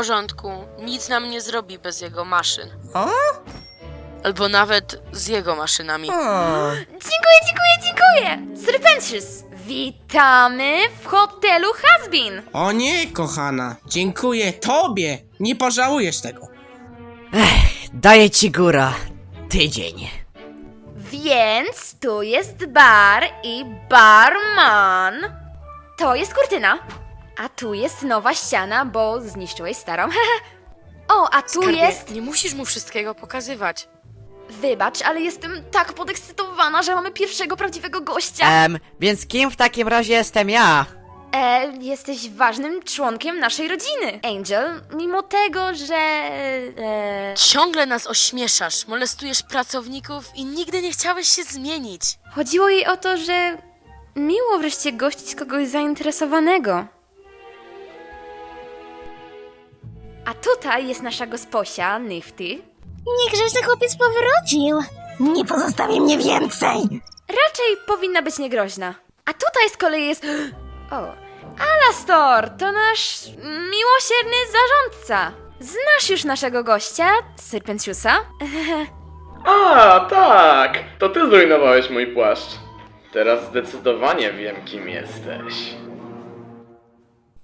porządku. Nic nam nie zrobi bez jego maszyn. O? Albo nawet z jego maszynami. O, Dziękuję, dziękuję, dziękuję! Serpentius, witamy w hotelu Hasbin. o nie, kochana. Dziękuję tobie. Nie pożałujesz tego. Daję ci góra. Tydzień. Więc tu jest bar i barman. To jest kurtyna. A tu jest nowa ściana, bo zniszczyłeś starą. o, a tu Skarbie, jest... Nie musisz mu wszystkiego pokazywać. Wybacz, ale jestem tak podekscytowana, że mamy pierwszego prawdziwego gościa. Em, więc kim w takim razie jestem ja? E, jesteś ważnym członkiem naszej rodziny, Angel, mimo tego, że... E, Ciągle nas ośmieszasz, molestujesz pracowników i nigdy nie chciałeś się zmienić. chodziło jej o to, że miło wreszcie gościć kogoś zainteresowanego. A tutaj jest nasza gosposia, Nifty. Niegrzeczny chłopiec powrócił. Nie pozostawi mnie więcej. Raczej powinna być niegroźna. A tutaj z kolei jest... O, Alastor, to nasz miłosierny zarządca. Znasz już naszego gościa, Serpentiusa? A, tak! To ty zrujnowałeś mój płaszcz. Teraz zdecydowanie wiem, kim jesteś.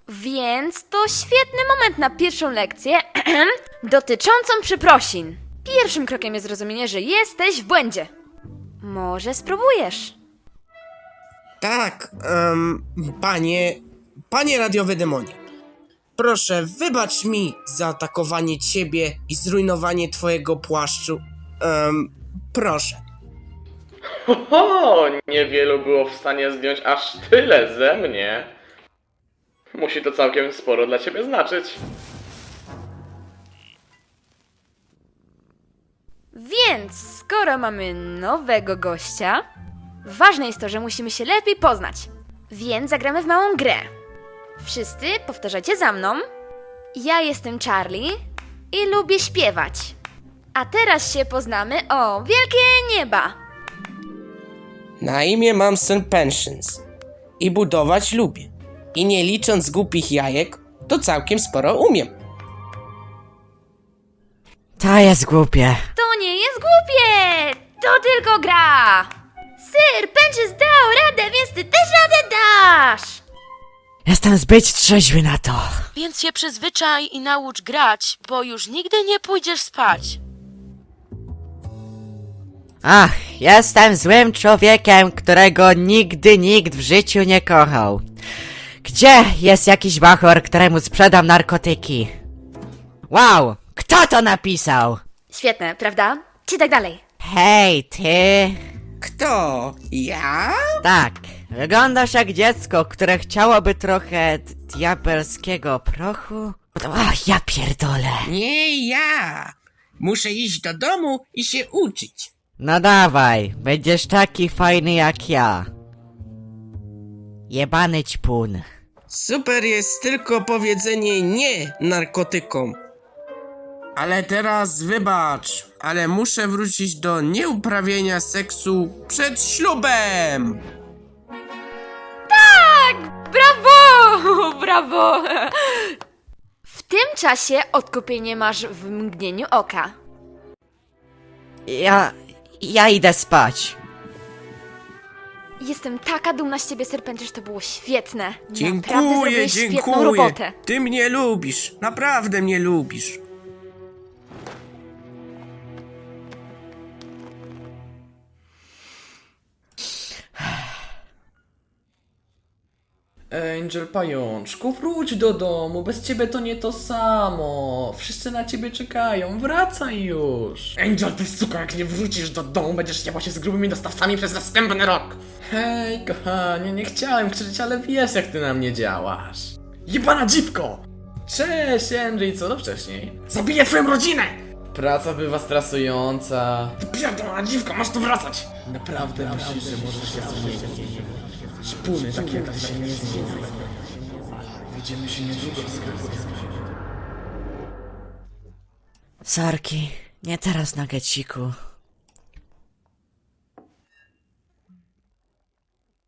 Więc to świetny moment na pierwszą lekcję dotyczącą przeprosin. Pierwszym krokiem jest zrozumienie, że jesteś w błędzie. Może spróbujesz. Tak, em, panie, panie radiowy demonie. Proszę, wybacz mi zaatakowanie ciebie i zrujnowanie twojego płaszczu. Em, proszę. Ho, niewielu było w stanie zdjąć aż tyle ze mnie. Musi to całkiem sporo dla ciebie znaczyć. Więc skoro mamy nowego gościa, ważne jest to, że musimy się lepiej poznać. Więc zagramy w małą grę. Wszyscy powtarzajcie za mną. Ja jestem Charlie i lubię śpiewać. A teraz się poznamy o wielkie nieba. Na imię mam St. Pensions i budować lubię. I nie licząc głupich jajek, to całkiem sporo umiem. To jest głupie. To nie jest głupie! To tylko gra! Sir Pęczys dał radę, więc ty też radę dasz! Jestem zbyt trzeźwy na to. Więc się przyzwyczaj i naucz grać, bo już nigdy nie pójdziesz spać. Ach, jestem złym człowiekiem, którego nigdy nikt w życiu nie kochał. Gdzie jest jakiś bachor, któremu sprzedam narkotyki? Wow, kto to napisał? Świetne, prawda? Czytaj dalej. Hej, ty. Kto? Ja? Tak, wyglądasz jak dziecko, które chciałoby trochę d- diabelskiego prochu. Ach, ja pierdolę. Nie ja. Muszę iść do domu i się uczyć. No dawaj, będziesz taki fajny jak ja. Jebany ćpun. Super jest tylko powiedzenie nie narkotykom. Ale teraz wybacz, ale muszę wrócić do nieuprawienia seksu przed ślubem. Brawo! Brawo! W tym czasie odkupienie masz w mgnieniu oka. Ja... ja idę spać. Jestem taka dumna z ciebie, Serpentryż, to było świetne. Naprawdę Dziękuję, zrobiłeś świetną dziękuję. robotę. Ty mnie lubisz, naprawdę mnie lubisz. Angel Pajączku, wróć do domu, bez ciebie to nie to samo. Wszyscy na ciebie czekają, wracaj już. Angel, ty suko, jak nie wrócisz do domu, będziesz jebał się z grubymi dostawcami przez następny rok. Hej, kochanie, nie chciałem krzyczeć, ale wiesz jak ty na mnie działasz. Jebana dziwko! Cześć, Andrzej, co to wcześniej? Zabiję twoją rodzinę! Praca bywa stresująca. Ty pierdolona dziwko, masz tu wracać! Naprawdę myślisz, że możesz się zmienić? Szpuny takie jak ty się nie zmieniają. Widzimy się niedługo, Sorki, nie teraz na geciku.